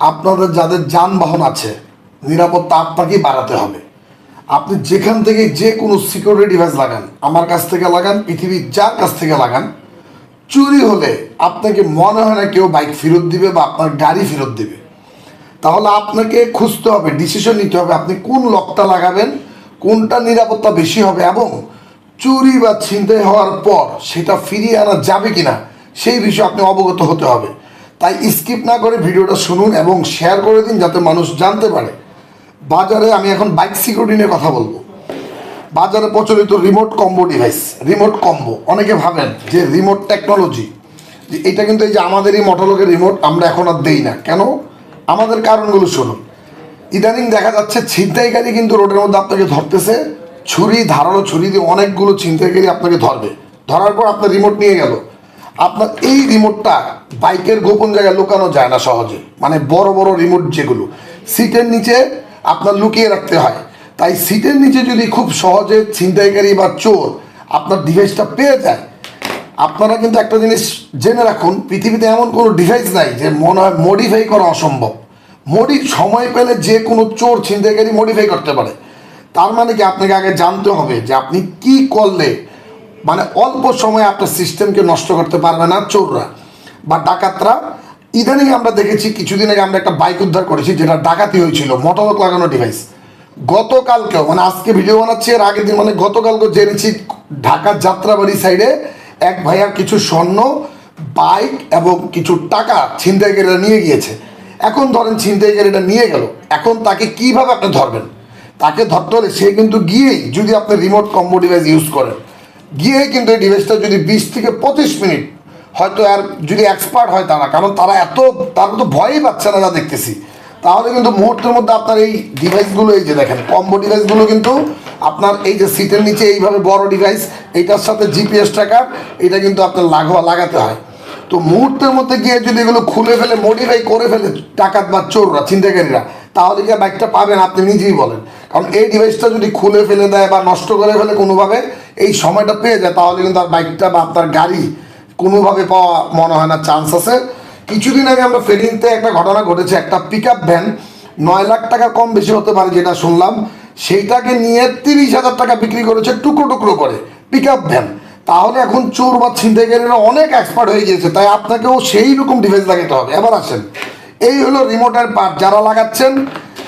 আপনাদের যাদের যানবাহন আছে, নিরাপত্তা আপনাকেই বাড়াতে হবে। আপনি যেখান থেকে যে কোনো সিকিউরিটি ডিভাইস লাগান, আমার কাছ থেকে লাগান, পৃথিবীর যার কাছ থেকে লাগান, চুরি হলে আপনাকে মনে হয় না কেউ বাইক ফেরত দিবে বা আপনার গাড়ি ফেরত দিবে। তাহলে আপনাকে খুঁজতে হবে ডিসিশন নিতে হবে আপনি কোন লকটা লাগাবেন, কোনটা নিরাপত্তা বেশি হবে এবং চুরি বা ছিনতাই হওয়ার পর সেটা ফিরিয়ে আনা যাবে কিনা, সেই বিষয়ে আপনি অবগত হতে হবে। তাই স্কিপ না করে ভিডিওটা শুনুন এবং শেয়ার করে দিন যাতে মানুষ জানতে পারে। বাজারে আমি এখন বাইক সিকিউরিটি নিয়ে কথা বলব। বাজারে প্রচলিত remote combo device remote combo অনেকে ভাবেন যে রিমোট টেকনোলজি যে এটা কিন্তু এই যে আমাদেরই মোটরলোকের রিমোট আমরা এখন আর দেই না। কেন? আমাদের কারণগুলো শুনুন। ইদানিং দেখা যাচ্ছে ছিনতাইকারী কিন্তু রোডের মধ্যে আপনাকে ধরতেছে, ছুরি, ধারালো ছুরি দিয়ে অনেকগুলো ছিনতাইকারী আপনাকে ধরবে। ধরার পর আপনার রিমোট নিয়ে গেল। আপনার এই রিমোটটা বাইকের গোপন জায়গায় লুকানো যায় না সহজে। মানে বড় বড় রিমোট যেগুলো। সিটের নিচে আপনার লুকিয়ে রাখতে হয়। তাই সিটের নিচে যদি খুব সহজে ছিনতাইকারী বা চোর আপনার ডিভাইসটা পেয়ে যায়, আপনারা কিন্তু একটা জিনিস জেনে রাখুন, পৃথিবীতে এমন কোনো ডিভাইস নাই যে মনে হয় মডিফাই করা অসম্ভব। মডি সময় পেলে যে কোনো চোর ছিনতাইকারী মডিফাই করতে পারে। তার মানে কি আপনাকে আগে জানতে হবে যে আপনি কি করলে মানে অল্প সময়ে আপনার সিস্টেমকে নষ্ট করতে পারবে না চোররা বা ডাকাতরা। ইদানিং আমরা দেখেছি কিছুদিন আগে আমরা একটা বাইক উদ্ধার করেছি যেটা ডাকাতি হয়েছিল মোটরক লাগানো ডিভাইস গতকালকেও মানে আজকে ভিডিও বানাচ্ছি, এর আগের দিন মানে গতকালকে জেনেছি ঢাকার যাত্রাবাড়ি সাইডে এক ভাইয়ার কিছু স্বর্ণ বাইক এবং কিছু টাকা ছিনতাইকারীরা নিয়ে গিয়েছে। এখন ধরেন ছিনতাইকারীটা নিয়ে গেল, এখন তাকে কীভাবে আপনি ধরবেন? তাকে ধরতে হলে সে কিন্তু গিয়েই যদি আপনি রিমোট কম্বো ডিভাইস ইউজ করেন। গিয়েই কিন্তু এই ডিভাইসটা যদি বিশ থেকে পঁচিশ মিনিট হয়তো আর যদি এক্সপার্ট হয় তারা, কারণ তারা এত, তারা তো ভয়ই পাচ্ছে না যা দেখতেছি। তাহলে কিন্তু মুহূর্তের মধ্যে আপনার এই ডিভাইসগুলো এই যে দেখেন কম্বো ডিভাইসগুলো কিন্তু আপনার এই যে সিটের নিচে এইভাবে বড় ডিভাইস এইটার সাথে জিপিএস ট্র্যাকার এটা কিন্তু আপনার লাগোয়া, লাগাতে হয়। তো মুহূর্তের মধ্যে গিয়ে যদি এগুলো খুলে ফেলে মডিফাই করে ফেলে টাকাত বা চোররা চিন্তাকারীরা তাহলে কি বাইকটা পাবেন, আপনি নিজেই বলেন। কারণ এই ডিভাইসটা যদি খুলে ফেলে দেয় বা নষ্ট করে ফেলে কোনোভাবে এই সময়টা পেয়ে যায়, তাহলে কিন্তু আর বাইকটা বা আপনার গাড়ি কোনোভাবে পাওয়া মনে হয় না চান্স আছে। কিছুদিন আগে আমরা ফেরিংতে একটা ঘটনা ঘটেছে, একটা পিক আপ ভ্যান নয় লাখ টাকা কম বেশি হতে পারে যেটা শুনলাম, সেইটাকে নিয়ে তিরিশ হাজার টাকা বিক্রি করেছে টুকরো টুকরো করে পিক আপ ভ্যান তাহলে এখন চোর বা ছিনতাইকারীরা অনেক এক্সপার্ট হয়ে গিয়েছে, তাই আপনাকেও সেই রকম ডিভাইস লাগাতে হবে। এবার আসেন, এই হলো রিমোটের পার্ট যারা লাগাচ্ছেন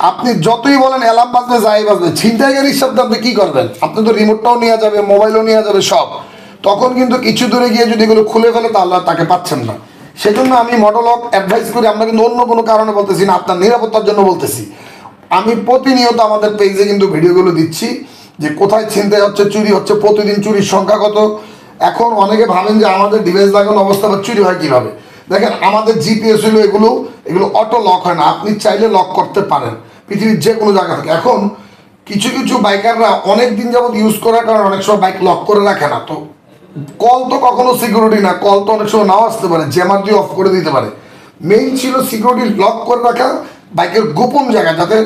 আপনি যতই বলেন অ্যালার্ম বাজবে, যাই বাজবে ছিনতাইকারীর শব্দ আপনি কী করবেন? আপনি তো রিমোটটাও নিয়ে যাবে মোবাইলও নিয়ে যাবে সব। তখন কিন্তু কিছু দূরে গিয়ে যদি এগুলো খুলে ফেলে, তাহলে তাকে পাচ্ছেন না। সেজন্য আমি মডেলক অ্যাডভাইস করি, আমরা কিন্তু অন্য কোনো কারণে বলতেছি না, আপনার নিরাপত্তার জন্য বলতেছি। আমি প্রতিনিয়ত আমাদের পেজে কিন্তু ভিডিওগুলো দিচ্ছি, যে কোথায় ছিনতাই হচ্ছে, চুরি হচ্ছে, প্রতিদিন চুরির সংখ্যা কত। এখন অনেকে ভাবেন যে আমাদের ডিভাইস লাগানো অবস্থা বা চুরি হয় কীভাবে? দেখেন, আমাদের জিপিএস হলো এগুলো এগুলো অটো লক হয় না, আপনি চাইলে লক করতে পারেন। পৃথিবীর যে কোনো জায়গা থেকে। এখন কিছু কিছু বাইকাররা অনেক দিন যাবত ইউজ করার কারণে অনেক সময় বাইক লক করে রাখে না। তো কল তো কখনো সিকিউরিটি না কল তো অনেক সময় নাও আসতে পারে জ্যামার অফ করে দিতে পারে। মেইন ছিল সিকিউরিটি লক করে রাখা বাইকের গোপন জায়গা, যাতে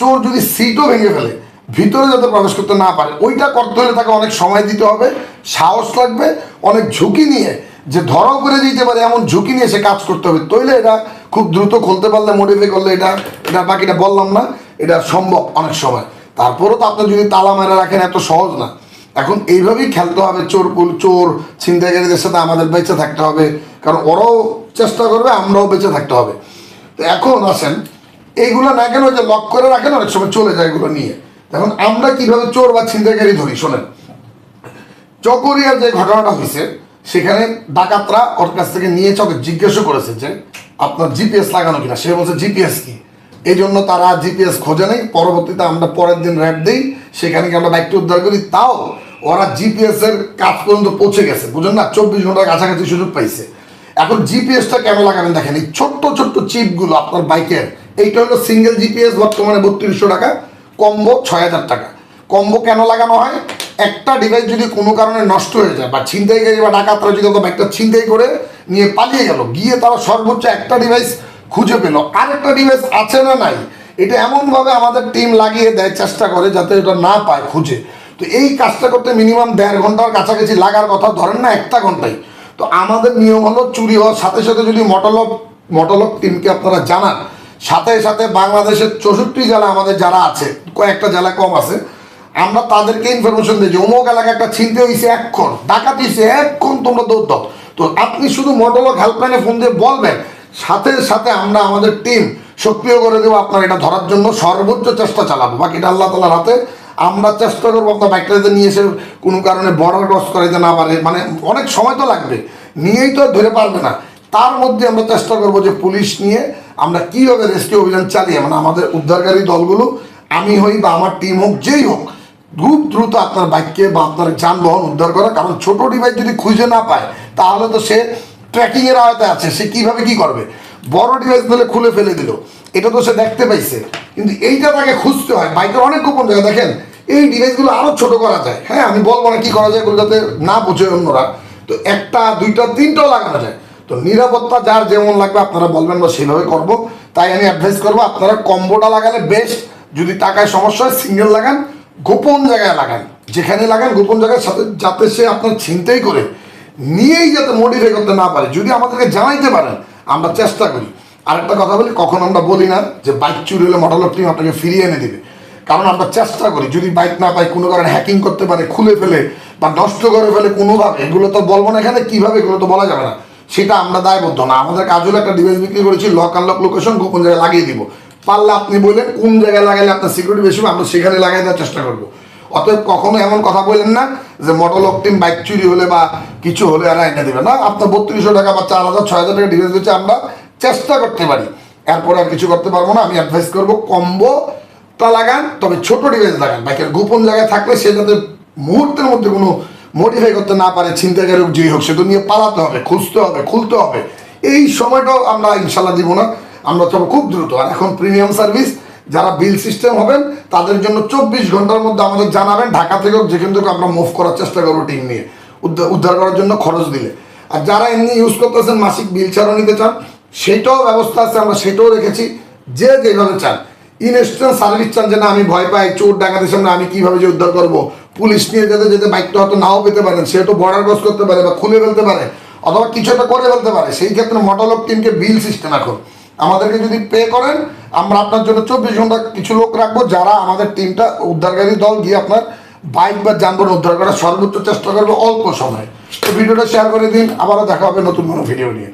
চোর যদি সিটও ভেঙে ফেলে, ভিতরে যাতে প্রবেশ করতে না পারে। ওইটা করতে হলে তাকে অনেক সময় দিতে হবে, সাহস লাগবে, অনেক ঝুঁকি নিয়ে, যে ধরাও করে দিতে পারে, এমন ঝুঁকি নিয়ে সে কাজ করতে হবে। তৈলে এটা খুব দ্রুত খুলতে পারলে মডিফাই করলে এটা এটা বাকিটা বললাম না, এটা সম্ভব অনেক সময়। তারপরেও তো আপনি যদি তালা মেরে রাখেন, এত সহজ না। এখন এইভাবেই খেলতে হবে, চোর পুল, চোর, ছিনতাইকারীদের সাথে আমাদের বেঁচে থাকতে হবে, কারণ ওরাও চেষ্টা করবে, আমরাও বেঁচে থাকতে হবে। তো এখন আসেন, এইগুলো না কেন যে লক করে রাখেন, অনেক সময় চলে যায় এগুলো নিয়ে। এখন আমরা কীভাবে চোর বা ছিনতাইকারী ধরি, শোনেন। চকরিয়ার যে ঘটনাটা হয়েছে, সেখানে ডাকাতরা ওর কাছ থেকে নিয়ে চকে, জিজ্ঞাসা করেছে যে আপনার জিপিএস লাগানো কিনা? সে বলছে জিপিএস কি? এই জন্য তারা জিপিএস খোঁজে নেই। পরবর্তীতে আমরা পরের দিন র্যাড দিই। সেখানে গিয়ে আমরা বাইকটি উদ্ধার করি। তাও ওরা জিপিএস এর কাজ পর্যন্ত পৌঁছে গেছে। বুঝলেন না? চব্বিশ ঘণ্টার কাছাকাছি সুযোগ পাইছে। এখন জিপিএসটা কেন লাগাবেন দেখেন? এই ছোট্ট ছোট্ট চিপগুলো আপনার বাইকের, এইটা হলো সিঙ্গেল জিপিএস বর্তমানে বত্রিশশো টাকা। কম্বো ছয় হাজার টাকা। কম্বো কেন লাগানো হয়? একটা ডিভাইস যদি কোনো কারণে নষ্ট হয়ে যায় বা ছিনতাই ছিনতাইকারী বা ডাকাতরা যদি বাইকটা ছিনতাই করে নিয়ে পালিয়ে গেল। গিয়ে তারা সর্বোচ্চ একটা ডিভাইস খুঁজে পেল। আরেকটা ডিভাইস আছে না নাই? এটা এমনভাবে আমাদের টিম লাগিয়ে দেয়, চেষ্টা করে যাতে এটা না পায় খুঁজে। তো এই কাজটা করতে মিনিমাম দেড় ঘণ্টার কাছাকাছি লাগার কথা, ধরেন না একটা ঘন্টায়। তো আমাদের নিয়ম হলো চুরি হওয়ার সাথে সাথে যদি মটলক মটলক টিমকে আপনারা জানান, সাথে সাথে বাংলাদেশের চৌষট্টি জেলা আমাদের যারা আছে, কয়েকটা জেলা কম আছে, আমরা তাদেরকে ইনফরমেশন যে অমুক এলাকা একটা ছিনতে হয়েছে এক্ষণ ডাকাতি হয়েছে এক্ষণ তোমরা দৌড় দাও। তো আপনি শুধু মডেলক হেল্পলাইনে ফোন দিয়ে বলবেন, সাথে সাথে আমরা আমাদের টিম সক্রিয় করে দেবো আপনার এটা ধরার জন্য, সর্বোচ্চ চেষ্টা চালাবো। বাকিটা আল্লাহ তালার হাতে। আমরা চেষ্টা করব আপনার বাইকটাতে নিয়ে এসে কোনো কারণে বর্ডার ক্রস করাইতে না পারে। মানে অনেক সময় তো লাগবে, নিয়েই তো ধরে পারবে না। তার মধ্যে আমরা চেষ্টা করব যে পুলিশ নিয়ে আমরা কীভাবে রেস্কিউ অভিযান চালিয়ে মানে আমাদের উদ্ধারকারী দলগুলো, আমি হই বা আমার টিম হোক, যেই হোক খুব দ্রুত আপনার বাইককে বা আপনার যানবাহন উদ্ধার করা। কারণ ছোট ডিভাইস যদি খুঁজে না পায়, তাহলে তো সে ট্র্যাকিং এর আওতায় আছে। সে কীভাবে কি করবে? বড় ডিভাইস দিলে খুলে ফেলে দিল। এটা তো সে দেখতে পাইছে। কিন্তু এইটা তাকে খুঁজতে হয়। বাইকের অনেক গোপন জায়গা। দেখেন, এই ডিভাইসগুলো আরও ছোট করা যায়। হ্যাঁ আমি বলব না কি করা যায় এগুলো যাতে না বোঝে অন্যরা। তো একটা, দুইটা, তিনটাও লাগানো যায়। তো নিরাপত্তা যার যেমন লাগবে আপনারা বলবেন বা সেভাবে করব। তাই আমি অ্যাডভাইস করব, আপনারা কম্বোটা লাগালে বেস্ট যদি টাকায় সমস্যা হয় সিঙ্গেল লাগান। গোপন জায়গায় লাগান যেখানে লাগান, গোপন জায়গায় সাথে যাতে সে আপনার চিন্তাই করে। নিয়েই যাতে মডিফাই করতে না পারে। যদি আমাদেরকে জানাইতে পারেন, আমরা চেষ্টা করি। আরেকটা কথা বলি, কখন আমরা বলি না যে বাইক চুরি হলে মডেল টিম আপনাকে ফিরিয়ে এনে দেবে। কারণ আমরা চেষ্টা করি, যদি বাইক না পাই, কোনো কারণে হ্যাকিং করতে পারে, খুলে ফেলে বা নষ্ট করে ফেলে কোনোভাবে, এগুলো তো বলব না এখানে, কীভাবে এগুলো তো বলা যাবে না। সেটা আমরা দায়বদ্ধ না। আমাদের কাজ হলো একটা ডিভাইস বিক্রি করেছি লক আনলক লোকেশন গোপন জায়গায় লাগিয়ে দিব। পারলে আপনি বললেন কোন জায়গায় লাগাইলে আপনার সিকিউরিটি বেশি হবে, আমরা সেখানে লাগাই দেওয়ার চেষ্টা করব। অতএব কখনো এমন কথা বললেন না যে মোটর টিম বাইক চুরি হলে বা কিছু হলে আর এনে দেবে। না আপনার বত্রিশশো টাকা বা চার হাজার ছয় হাজার টাকা ডিভাইস দিচ্ছে আমরা চেষ্টা করতে পারি। এরপরে আর কিছু করতে পারব না আমি অ্যাডভাইস করব কম্বোটা লাগান তবে ছোট ডিভাইস লাগান। বাইকের গোপন জায়গায় থাকলে সে যাতে মুহূর্তের মধ্যে কোনো মডিফাই করতে না পারে ছিনতাইকারী হোক যেই হোক সে তো নিয়ে পালাতে হবে খুঁজতে হবে খুলতে হবে। এই সময়টাও আমরা ইনশাল্লাহ দিব না। আমরা তবে খুব দ্রুত। আর এখন প্রিমিয়াম সার্ভিস যারা বিল সিস্টেম হবেন, তাদের জন্য চব্বিশ ঘণ্টার মধ্যে আমাদের জানাবেন, ঢাকা থেকে যেখান থেকে আমরা মুভ করার চেষ্টা করব টিম নিয়ে। উদ্ধার করার জন্য খরচ দিলে। আর যারা এমনি ইউজ করতেছেন, মাসিক বিল ছাড়াও নিতে চান সেটাও ব্যবস্থা আছে, আমরা সেটাও রেখেছি, যে যেভাবে চান। ইনস্ট্যান্ট সার্ভিস চান যে না, আমি ভয় পাই, চোর ডাকাতের সামনে আমি কীভাবে যে উদ্ধার করব। পুলিশ নিয়ে যেতে যেতে বাইকটা হয়তো নাও পেতে পারেন সে তো বর্ডার ক্রস করতে পারে বা খুলে ফেলতে পারে, অথবা কিছু একটা করে ফেলতে পারে। সেই ক্ষেত্রে মটলক টিমকে বিল সিস্টেম এখন। আমাদেরকে যদি পে করেন, আমরা আপনার জন্য চব্বিশ ঘণ্টা কিছু লোক রাখব যারা আমাদের টিমটা উদ্ধারকারী দল গিয়ে আপনার বাইক বা যানবাহন উদ্ধার করার সর্বোচ্চ চেষ্টা করবে অল্প সময়ে। তো ভিডিওটা শেয়ার করে দিন, আবারও দেখা হবে নতুন কোনো ভিডিও নিয়ে।